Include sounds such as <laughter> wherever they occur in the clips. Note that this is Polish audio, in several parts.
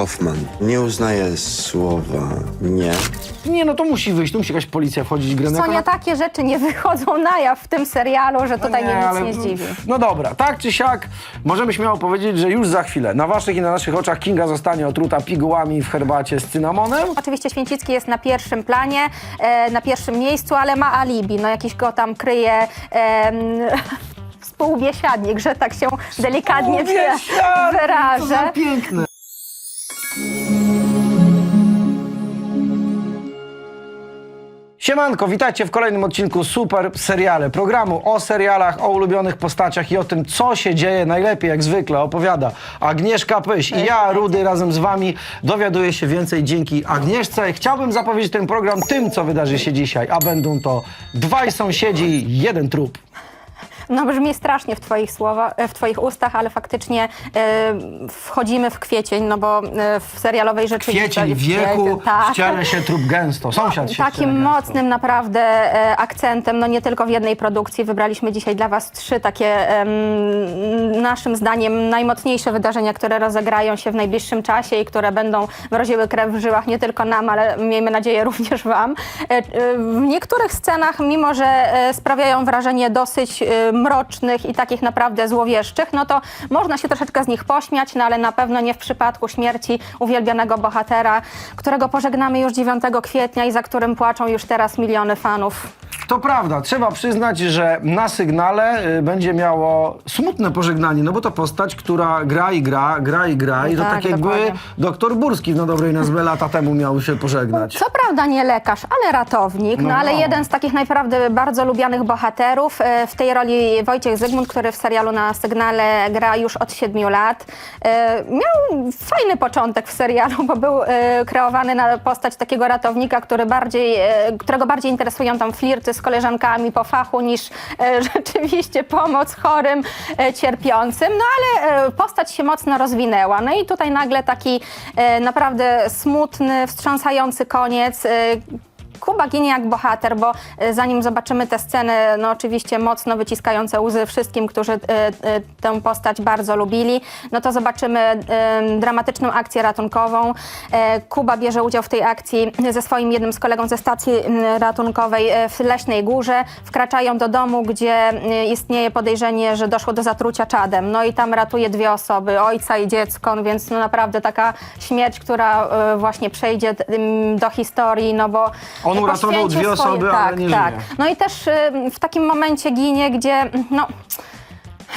Hoffman. Nie uznaję słowa nie. Nie, no to musi wyjść, tu musi jakaś policja wchodzić grę. Co nie takie rzeczy nie wychodzą na jaw w tym serialu, że tutaj mnie nic ale- nie zdziwi. No dobra, tak czy siak, możemy śmiało powiedzieć, że już za chwilę na waszych i na naszych oczach Kinga zostanie otruta pigułami w herbacie z cynamonem. Oczywiście Święcicki jest na pierwszym planie, e, na pierwszym miejscu, ale ma alibi. No jakiś go tam kryje em, <laughs> współbiesiadnik, że tak się delikatnie wy- Biesiadnik, co wyrażę. za piękne. Siemanko, witajcie w kolejnym odcinku Super Seriale, programu o serialach, o ulubionych postaciach i o tym, co się dzieje najlepiej, jak zwykle opowiada Agnieszka Pyś. I ja, Rudy, razem z wami dowiaduję się więcej dzięki Agnieszce. Chciałbym zapowiedzieć ten program tym, co wydarzy się dzisiaj, a będą to dwaj sąsiedzi, jeden trup. No brzmi strasznie w twoich, słowa, e, w twoich ustach, ale faktycznie e, wchodzimy w kwiecień, no bo e, w serialowej rzeczywistości... Kwiecień wieku, tak. się trup gęsto, sąsiad się Takim gęsto. mocnym naprawdę e, akcentem, no nie tylko w jednej produkcji, wybraliśmy dzisiaj dla Was trzy takie em, naszym zdaniem najmocniejsze wydarzenia, które rozegrają się w najbliższym czasie i które będą mroziły krew w żyłach nie tylko nam, ale miejmy nadzieję również Wam. E, e, W niektórych scenach, mimo że e, sprawiają wrażenie dosyć e, mrocznych i takich naprawdę złowieszczych, no to można się troszeczkę z nich pośmiać, no ale na pewno nie w przypadku śmierci uwielbianego bohatera, którego pożegnamy już 9 kwietnia i za którym płaczą już teraz miliony fanów. To prawda, trzeba przyznać, że na sygnale y, będzie miało smutne pożegnanie, no bo to postać, która gra i gra, gra i gra i to Tak, tak jakby dokładnie. doktor Burski w No Dobrej Nazwy lata temu miał się pożegnać. Co prawda nie lekarz, ale ratownik, no, No, ale no. jeden z takich naprawdę bardzo lubianych bohaterów. E, W tej roli Wojciech Zygmunt, który w serialu na Sygnale gra już od siedmiu lat. E, Miał fajny początek w serialu, bo był e, kreowany na postać takiego ratownika, który bardziej, e, którego bardziej interesują tam flirty z koleżankami po fachu niż e, <laughs> rzeczywiście pomoc chorym, e, cierpiącym. No ale e, postać się mocno rozwinęła. No i tutaj nagle taki naprawdę smutny, wstrząsający koniec. Kuba ginie jak bohater, bo e, zanim zobaczymy tę scenę, no oczywiście mocno wyciskające łzy wszystkim, którzy e, e, tę postać bardzo lubili, no to zobaczymy dramatyczną akcję ratunkową. Kuba bierze udział w tej akcji ze swoim jednym z kolegą ze stacji ratunkowej w Leśnej Górze. Wkraczają do domu, gdzie istnieje podejrzenie, że doszło do zatrucia czadem. No i tam ratuje dwie osoby, ojca i dziecko, no więc no naprawdę taka śmierć, która właśnie przejdzie do historii, no bo On uratował poświęcił dwie osoby, ale tak, nie tak. żyje. No i też y, w takim momencie ginie, gdzie no.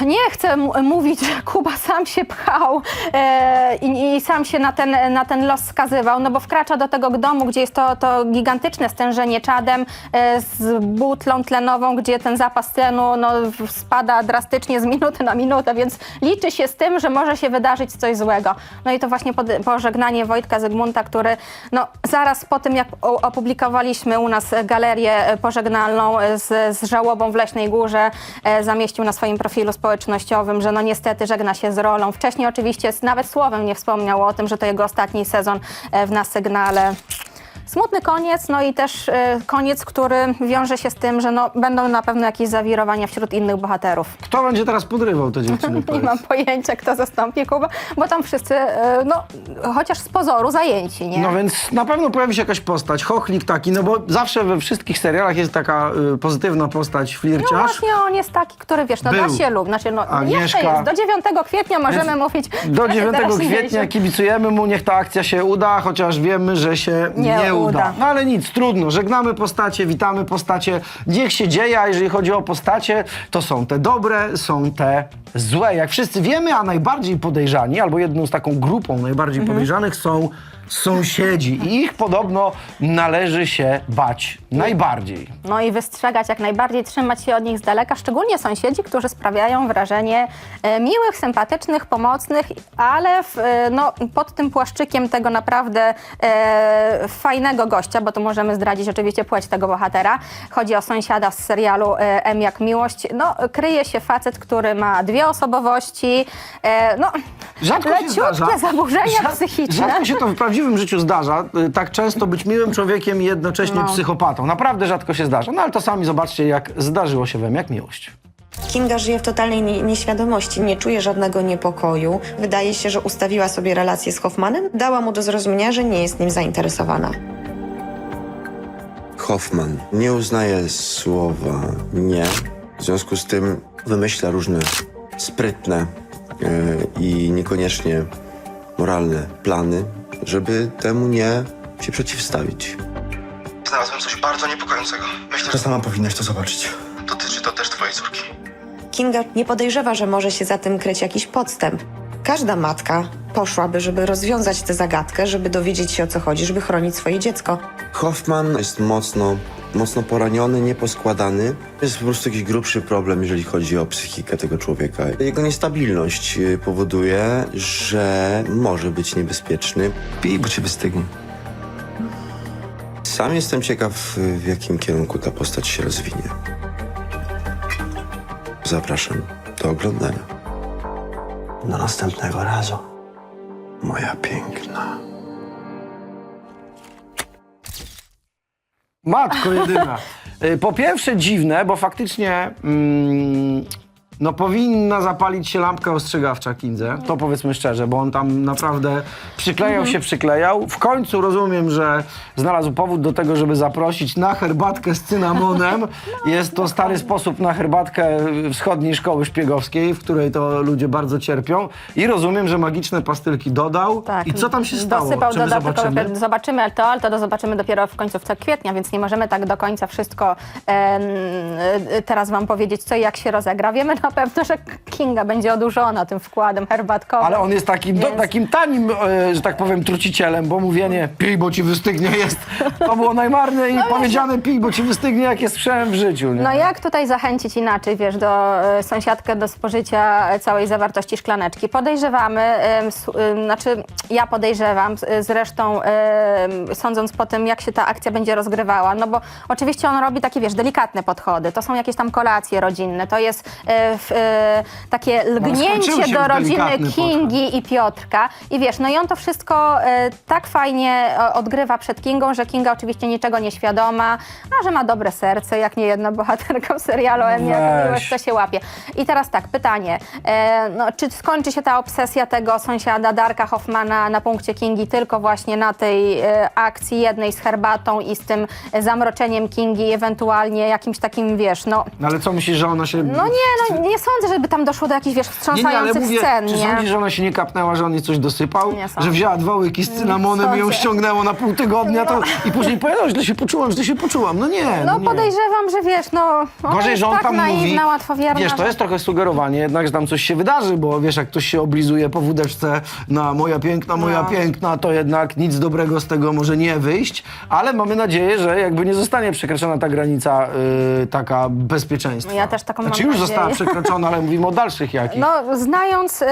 Nie chcę mówić, że Kuba sam się pchał e, i, i sam się na ten, na ten los skazywał, no bo wkracza do tego domu, gdzie jest to, to gigantyczne stężenie czadem e, z butlą tlenową, gdzie ten zapas tlenu no, spada drastycznie z minuty na minutę, więc liczy się z tym, że może się wydarzyć coś złego. No i to właśnie pod, pożegnanie Wojtka Zygmunta, który no, zaraz po tym, jak opublikowaliśmy u nas galerię pożegnalną e, z, z żałobą w Leśnej Górze, e, zamieścił na swoim profilu społecznościowym, że no niestety żegna się z rolą. Wcześniej oczywiście nawet słowem nie wspomniał o tym, że to jego ostatni sezon e, w Na Sygnale. Smutny koniec, no i też e, koniec, który wiąże się z tym, że no, będą na pewno jakieś zawirowania wśród innych bohaterów. Kto będzie teraz podrywał te dziewczyny? <laughs> Nie powiedz? mam pojęcia, kto zastąpi Kuba, bo tam wszyscy, e, no, chociaż z pozoru zajęci, nie? No więc na pewno pojawi się jakaś postać, chochlik taki, no bo zawsze we wszystkich serialach jest taka y, pozytywna postać, No flirciarz. właśnie on jest taki, który wiesz, no da Był. się lub, znaczy no Agnieszka. jeszcze jest, do 9 kwietnia możemy Więc mówić Do <laughs> 9 teraźniejszym. kwietnia kibicujemy mu, niech ta akcja się uda, chociaż wiemy, że się nie, Nie uda. uda. No ale nic, trudno. Żegnamy postacie, witamy postacie. Niech się dzieje, a jeżeli chodzi o postacie, to są te dobre, są te złe. Jak wszyscy wiemy, a najbardziej podejrzani, albo jedną z taką grupą najbardziej Mhm. podejrzanych są sąsiedzi. I ich podobno należy się bać najbardziej. No i wystrzegać jak najbardziej, trzymać się od nich z daleka, szczególnie sąsiedzi, którzy sprawiają wrażenie e, miłych, sympatycznych, pomocnych, ale w, e, no, pod tym płaszczykiem tego naprawdę e, fajnego gościa, bo tu możemy zdradzić oczywiście płeć tego bohatera. Chodzi o sąsiada z serialu e, M jak miłość. No, kryje się facet, który ma dwie osobowości, e, no, Rzadko się leciutkie zdarza. zaburzenia psychiczne. Rzadko się to w prawdziwym życiu zdarza, y, tak często być miłym człowiekiem i jednocześnie No. psychopatą. Naprawdę rzadko się zdarza. No ale to sami zobaczcie, jak zdarzyło się wam, jak miłość. Kinga żyje w totalnej nie- nieświadomości, nie czuje żadnego niepokoju. Wydaje się, że ustawiła sobie relację z Hoffmanem, dała mu do zrozumienia, że nie jest nim zainteresowana. Hoffman nie uznaje słowa nie. W związku z tym wymyśla różne sprytne e, i niekoniecznie moralne plany, żeby temu nie się przeciwstawić. Znalazłem coś bardzo niepokojącego. Myślę, że sama powinnaś to zobaczyć. Dotyczy to też twojej córki. Kinga nie podejrzewa, że może się za tym kryć jakiś podstęp. Każda matka poszłaby, żeby rozwiązać tę zagadkę, żeby dowiedzieć się o co chodzi, żeby chronić swoje dziecko. Hoffman jest mocno, mocno poraniony, nieposkładany. Jest po prostu jakiś grubszy problem, jeżeli chodzi o psychikę tego człowieka. Jego niestabilność y, powoduje, że może być niebezpieczny. Pij, bo cię wystygnie. Sam jestem ciekaw, y, w jakim kierunku ta postać się rozwinie. Zapraszam do oglądania. Do następnego razu, moja piękna. Matko jedyna. <laughs> Y, Po pierwsze dziwne, bo faktycznie mm, no powinna zapalić się lampka ostrzegawcza Kindze. To powiedzmy szczerze, bo on tam naprawdę przyklejał się, przyklejał. W końcu rozumiem, że znalazł powód do tego, żeby zaprosić na herbatkę z cynamonem. <laughs> Jest to stary sposób na herbatkę wschodniej szkoły szpiegowskiej, w której to ludzie bardzo cierpią. I rozumiem, że magiczne pastylki dodał. Tak. I co tam się stało? Dosypał Czy my dodatkowe, zobaczymy? zobaczymy, ale to, ale to zobaczymy dopiero w końcówce kwietnia, więc nie możemy tak do końca wszystko em, y, teraz wam powiedzieć, co i jak się rozegra. Wiemy na pewno, że Kinga będzie odurzona tym wkładem herbatkowym. Ale on jest takim, do, Więc- takim tanim, e, że tak powiem, trucicielem, bo mówienie pij, bo ci wystygnie jest. To było najmarne i powiedziane pij, bo ci wystygnie, jak jest słyszałem w życiu. Nie? No jak tutaj zachęcić inaczej, wiesz, do e, sąsiadkę do spożycia e, całej zawartości szklaneczki? Podejrzewamy, em, s- em, znaczy ja podejrzewam, s- zresztą em, sądząc po tym, jak się ta akcja będzie rozgrywała, no bo oczywiście on robi takie, wiesz, delikatne podchody, to są jakieś tam kolacje rodzinne, to jest e, w, e, takie skończyły lgnięcie się do rodziny delikatny Kingi i Piotrka i wiesz, no i on to wszystko e, tak fajnie e, odgrywa przed Kingą, że Kinga oczywiście niczego nie świadoma, a że ma dobre serce, jak nie jedna bohaterka w serialu, Weź. miłość to się łapie. I teraz tak, pytanie, e, no, czy skończy się ta obsesja tego sąsiada Darka Hoffmana na punkcie Kingi tylko właśnie na tej e, akcji jednej z herbatą i z tym zamroczeniem Kingi, ewentualnie jakimś takim, wiesz, no... No ale co myślisz, że ona się... No nie, no nie sądzę, żeby tam doszło do jakichś, wiesz, Nie, nie, ale wstrząsających mówię, scen, czy nie? sądzisz, że ona się nie kapnęła, że on jej coś dosypał? Nie sądzę. że wzięła dwa łyki z cynamonem i ją sądzę. ściągnęło na pół tygodnia to, i później powiedziała, źle się poczułam, źle się poczułam. No nie, No nie. podejrzewam, że wiesz, no ona Gorzej, jest że on tak tam naiwna, mówi, łatwowierna. wiesz, to że- jest trochę sugerowanie jednak, że tam coś się wydarzy, bo wiesz, jak ktoś się oblizuje po wódeczce na moja piękna, moja No. piękna, to jednak nic dobrego z tego może nie wyjść, ale mamy nadzieję, że jakby nie zostanie przekroczona ta granica y, taka bezpieczeństwa. Ja też taką Znaczy mam już została przekroczona, ale mówimy o dalszych jakich. No, znając e,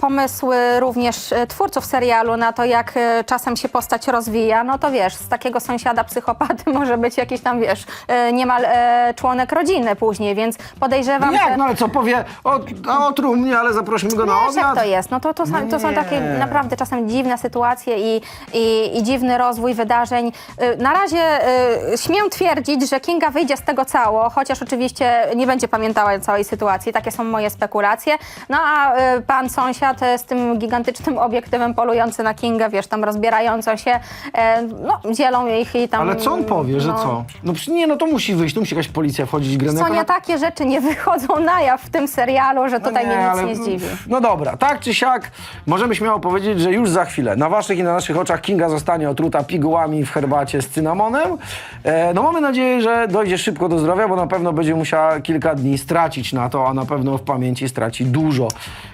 pomysły również e, twórców serialu na to, jak e, czasem się postać rozwija, no to wiesz, z takiego sąsiada psychopaty <laughs> może być jakiś tam, wiesz, e, niemal e, członek rodziny później, więc podejrzewam, No że... jak, no ale co powie, o, a otruł mnie, ale zaprośmy go na Wiesz, jak obiad. to jest. No to, to, są, to są nie. takie naprawdę czasem dziwne sytuacje i, i, i dziwny rozwój wydarzeń. Y, Na razie y, śmiem twierdzić, że Kinga wyjdzie z tego cało, chociaż oczywiście nie będzie pamiętała całej sytuacji. Takie są moje spekulacje. No a y, pan sąsiad y, z tym gigantycznym obiektywem polujący na Kingę, wiesz, tam rozbierającą się, e, no dzielą ich i tam... Ale co on powie, że no, co? No przecież nie, no to musi wyjść, tu musi jakaś policja wchodzić, grę Co nie takie rzeczy nie wychodzą na jaw w tym serialu, że tutaj No nie, mnie nic ale- nie zdziwi. No dobra, tak czy siak, możemy śmiało powiedzieć, że już za chwilę na waszych i na naszych oczach Kinga zostanie otruta pigułami w herbacie z cynamonem. E, no mamy nadzieję, że dojdzie szybko do zdrowia, bo na pewno będzie musiała kilka dni stracić na to, a na pewno w pamięci straci dużo.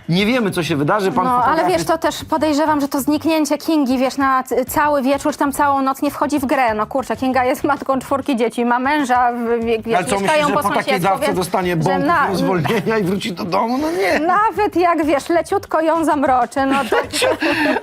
Nie wiemy, co się wydarzy. Pan No, ale wiesz, to też podejrzewam, że to zniknięcie Kingi, wiesz, na cały wieczór, czy tam całą noc nie wchodzi w grę. No kurczę, Kinga jest <laughs> matką czwórki dzieci, ma męża, wiesz, Ale co myślisz, mieszkają że po po takiej dawce więc- dostanie bąk na- zwolnienia i wróci do domu? No nie. Nawet jak, wiesz, leciutko ją zamroczy, no to...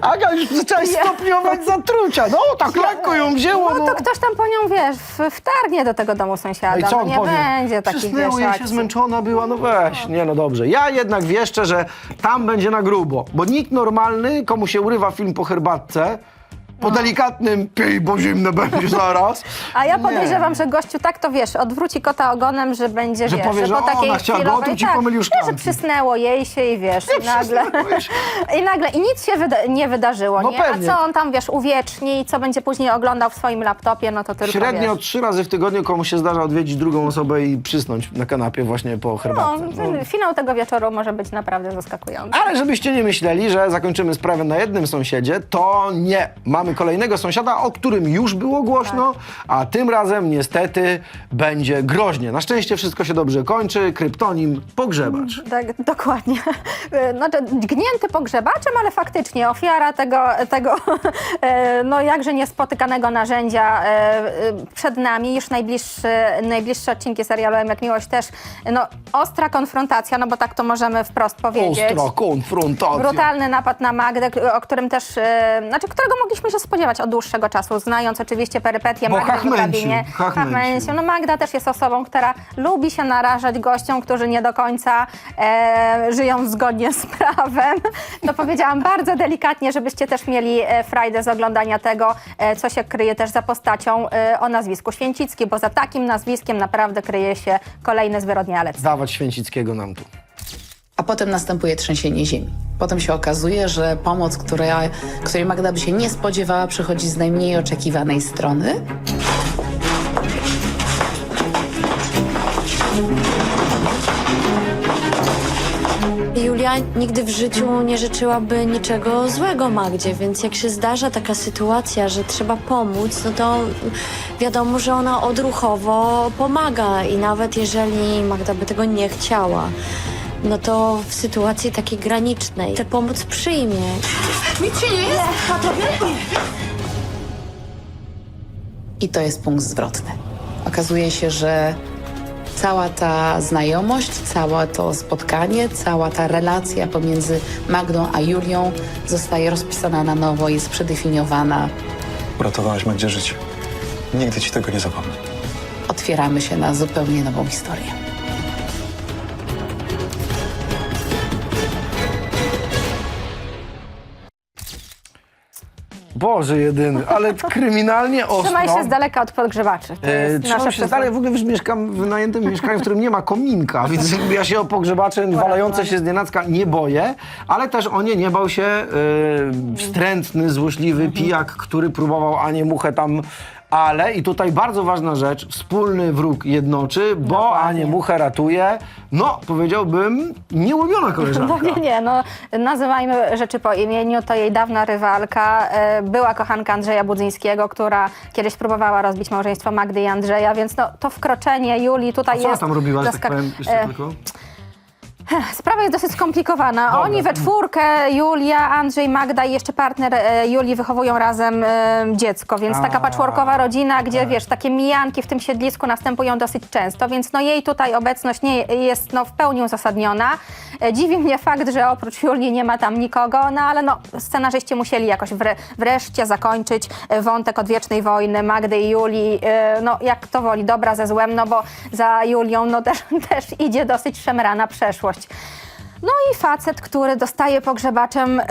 <laughs> Aga, już zaczęłaś stopniować zatrucia. No, tak lekko ją wzięło. No to ktoś tam po nią, wiesz, wtargnie do tego domu sąsiada. Ej, co no on nie powie? będzie takich, Przysnęło wiesz, się, akcji. zmęczona była, no weź. Nie, no dobrze. Ja jednak wieszczę, że tam będzie na grubo, bo nikt normalny, komu się urywa film po herbatce, po delikatnym pij, bo zimne będzie zaraz. <laughs> A ja podejrzewam, że gościu tak to wiesz, odwróci kota ogonem, że będzie Że wiesz, powie, że po ona takiej chciała chwilowej, otruć i tak, pomylił nie, że szklanki. przysnęło jej się i wiesz, i nagle, <laughs> i nagle, i nic się wyda- nie wydarzyło, No nie? pewnie. A co on tam, wiesz, uwieczni i co będzie później oglądał w swoim laptopie, no to tylko Średnio wiesz. trzy razy w tygodniu komuś się zdarza odwiedzić drugą osobę i przysnąć na kanapie właśnie po No, herbatce. No. finał tego wieczoru może być naprawdę zaskakujący. Ale żebyście nie myśleli, że zakończymy sprawę na jednym sąsiedzie, to nie. Mamy kolejnego sąsiada, o którym już było głośno, a tym razem niestety będzie groźnie. Na szczęście wszystko się dobrze kończy. Kryptonim pogrzebacz. Tak, dokładnie. <laughs> Znaczy, gnięty pogrzebaczem, ale faktycznie ofiara tego, tego <laughs> e, no jakże niespotykanego narzędzia e, e, przed nami. Już najbliższy, najbliższe odcinki serialu Jak Miłość też, no ostra konfrontacja, no bo tak to możemy wprost powiedzieć. Ostra konfrontacja. Brutalny napad na Magdę, o którym też, znaczy którego mogliśmy się spodziewać od dłuższego czasu, znając oczywiście perypetie Bo Magdy w kabinie. No Magda też jest osobą, która lubi się narażać gościom, którzy nie do końca e, żyją zgodnie z prawem. To powiedziałam bardzo delikatnie, żebyście też mieli e, frajdę z oglądania tego, e, co się kryje też za postacią e, o nazwisku Święcicki, bo za takim nazwiskiem naprawdę kryje się kolejny zwyrodnialec. Dawać Święcickiego nam tu. A potem następuje trzęsienie ziemi. Potem się okazuje, że pomoc, która, której Magda by się nie spodziewała, przychodzi z najmniej oczekiwanej strony. Julia nigdy w życiu nie życzyłaby niczego złego Magdzie, więc jak się zdarza taka sytuacja, że trzeba pomóc, no to wiadomo, że ona odruchowo pomaga i nawet jeżeli Magda by tego nie chciała, no to w sytuacji takiej granicznej tę pomoc przyjmie. I to jest punkt zwrotny. Okazuje się, że cała ta znajomość, całe to spotkanie, cała ta relacja pomiędzy Magdą a Julią zostaje rozpisana na nowo, jest przedefiniowana. Uratowałaś Magdzie życie. Nigdy ci tego nie zapomnę. Otwieramy się na zupełnie nową historię. Boże jedyny, ale kryminalnie <laughs> ostro. Trzymaj się z daleka od podgrzebaczy. To E, jest Trzymam nasze się dalej, w ogóle wiesz, mieszkam w najętym mieszkaniu, w którym nie ma kominka, <laughs> więc jakby ja się o pogrzebacze walające się z nienacka nie boję, ale też o nie nie bał się e, wstrętny, złośliwy pijak, który próbował Anię Muchę tam ale, i tutaj bardzo ważna rzecz, wspólny wróg jednoczy, bo Anię Muchę ratuje, no powiedziałbym, nieulubiona <laughs> koleżanka. No nie, nie, no nazywajmy rzeczy po imieniu. To jej dawna rywalka, e, była kochanka Andrzeja Budzyńskiego, która kiedyś próbowała rozbić małżeństwo Magdy i Andrzeja, więc no, to wkroczenie Julii tutaj A co ona jest... tam robiła, że tak zaskak- powiem, jeszcze e, tylko? Sprawa jest dosyć skomplikowana. Oni we czwórkę, Julia, Andrzej, Magda i jeszcze partner e, Julii wychowują razem e, dziecko, więc taka patchworkowa rodzina, gdzie wiesz, takie mijanki w tym siedlisku następują dosyć często, więc no jej tutaj obecność nie jest no, w pełni uzasadniona. E, Dziwi mnie fakt, że oprócz Julii nie ma tam nikogo, no ale no scenarzyści musieli jakoś wre, wreszcie zakończyć e, wątek odwiecznej wojny Magdy i Julii, e, no jak to woli, dobra ze złem, no bo za Julią no też, <laughs> też idzie dosyć szemrana przeszłość. No i facet, który dostaje pogrzebaczem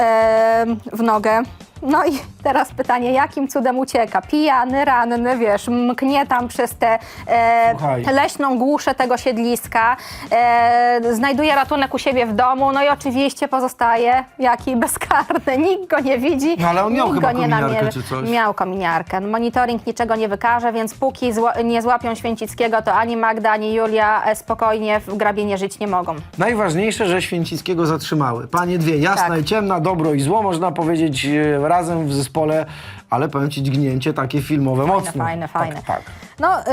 w nogę. No i teraz pytanie, jakim cudem ucieka? Pijany, ranny, wiesz, mknie tam przez tę e, Słuchaj. leśną głuszę tego siedliska, e, znajduje ratunek u siebie w domu, no i oczywiście pozostaje jaki bezkarny, nikt go nie widzi, No, ale on miał nikt chyba go nie kominiarkę namierzy. czy coś. Miał kominiarkę. Monitoring niczego nie wykaże, więc póki zła, nie złapią Święcickiego, to ani Magda, ani Julia e, spokojnie w grabienie żyć nie mogą. Najważniejsze, że Święcickiego zatrzymały. Panie dwie, jasna Tak. i ciemna, dobro i zło, można powiedzieć e, razem w zespole, ale powiem ci, dźgnięcie takie filmowe mocno. Fajne, fajne. Tak, tak. No, y,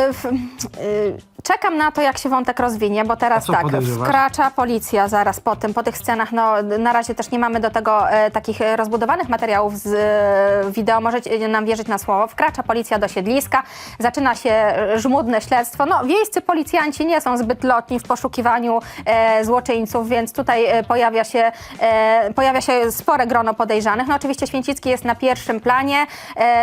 y, czekam na to, jak się wątek rozwinie, bo teraz tak, podejrzewasz? wkracza policja zaraz po tym, po tych scenach. No, na razie też nie mamy do tego e, takich e, rozbudowanych materiałów z e, wideo, możecie nam wierzyć na słowo. Wkracza policja do siedliska, zaczyna się żmudne śledztwo. No, wiejscy policjanci nie są zbyt lotni w poszukiwaniu e, złoczyńców, więc tutaj e, pojawia się, e, pojawia się spore grono podejrzanych. No, oczywiście Święcicki jest na pierwszym planie,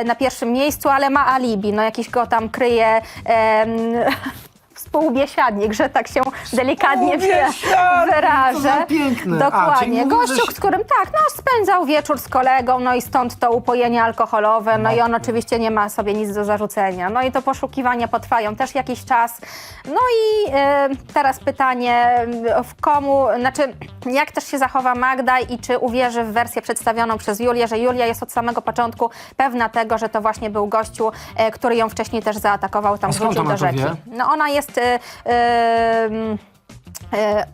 na pierwszym miejscu, ale ma alibi. No, jakiś go tam kryje. <laughs> em, współbiesiadnik, że tak się delikatnie wy- co wyrażę. piękne. A, Dokładnie. mówisz, Gościu, że- z którym tak, no spędzał wieczór z kolegą, no i stąd to upojenie alkoholowe, no i on oczywiście nie ma sobie nic do zarzucenia. No i to poszukiwania potrwają też jakiś czas. No i e, teraz pytanie, w komu, znaczy jak też się zachowa Magda i czy uwierzy w wersję przedstawioną przez Julię, że Julia jest od samego początku pewna tego, że to właśnie był gościu, e, który ją wcześniej też zaatakował, tam A skąd wrzucił ona do to rzeki. wie? No ona jest... E, e, e,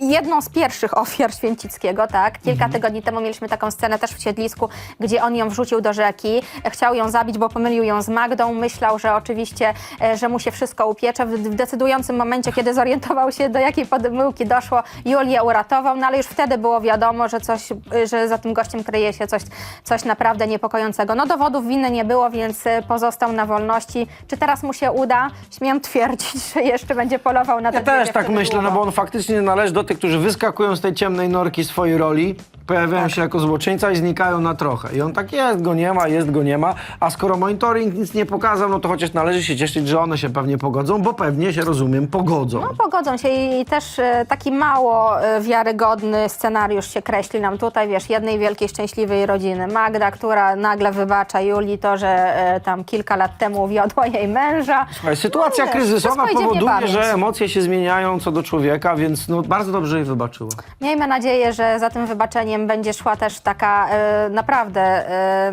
jedną z pierwszych ofiar Święcickiego, tak? Kilka Mhm. tygodni temu mieliśmy taką scenę też w Siedlisku, gdzie on ją wrzucił do rzeki, chciał ją zabić, bo pomylił ją z Magdą, myślał, że oczywiście, e, że mu się wszystko upiecze. W, w decydującym momencie, kiedy zorientował się, do jakiej pomyłki doszło, Julię uratował, no ale już wtedy było wiadomo, że coś, e, że za tym gościem kryje się coś, coś naprawdę niepokojącego. No dowodów winy nie było, więc e, pozostał na wolności. Czy teraz mu się uda? Śmiem twierdzić, że jeszcze będzie polował na Ja te dwie też tak dziewczyny myślę, no długo. bo on faktycznie należy do tych, którzy wyskakują z tej ciemnej norki swojej roli, pojawiają Tak. się jako złoczyńca i znikają na trochę. I on tak jest, go nie ma, jest, go nie ma. A skoro monitoring nic nie pokazał, no to chociaż należy się cieszyć, że one się pewnie pogodzą, bo pewnie się, rozumiem, pogodzą. No, pogodzą się i też e, taki mało e, wiarygodny scenariusz się kreśli nam tutaj, wiesz, jednej wielkiej, szczęśliwej rodziny. Magda, która nagle wybacza Julii to, że e, tam kilka lat temu wiodła jej męża. Słuchaj, sytuacja wiesz, kryzysowa wszystko idzie w powoduje, niepamięć. że emocje się zmieniają co do człowieka, więc no, bardzo dobrze jej wybaczyła. Miejmy nadzieję, że za tym wybaczeniem będzie szła też taka e, naprawdę e,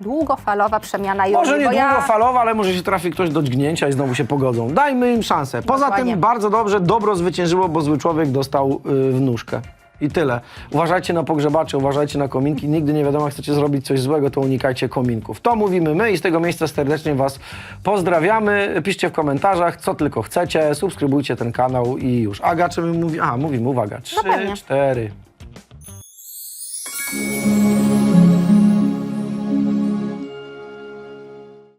długofalowa przemiana Julii. Może nie bo ja- długofalowa, ale może się trafi ktoś do dźgnięcia i znowu się pogodzą. Dajmy im szansę. Poza Dokładnie. tym bardzo dobrze, dobro zwyciężyło, bo zły człowiek dostał y, w nóżkę. I tyle. Uważajcie na pogrzebacze, uważajcie na kominki. Nigdy nie wiadomo, jak chcecie zrobić coś złego, to unikajcie kominków. To mówimy my i z tego miejsca serdecznie Was pozdrawiamy. Piszcie w komentarzach, co tylko chcecie. Subskrybujcie ten kanał i już. Aga, czy my mówimy? Aha, mówimy, uwaga. Trzy, pewnie. cztery. Thank you.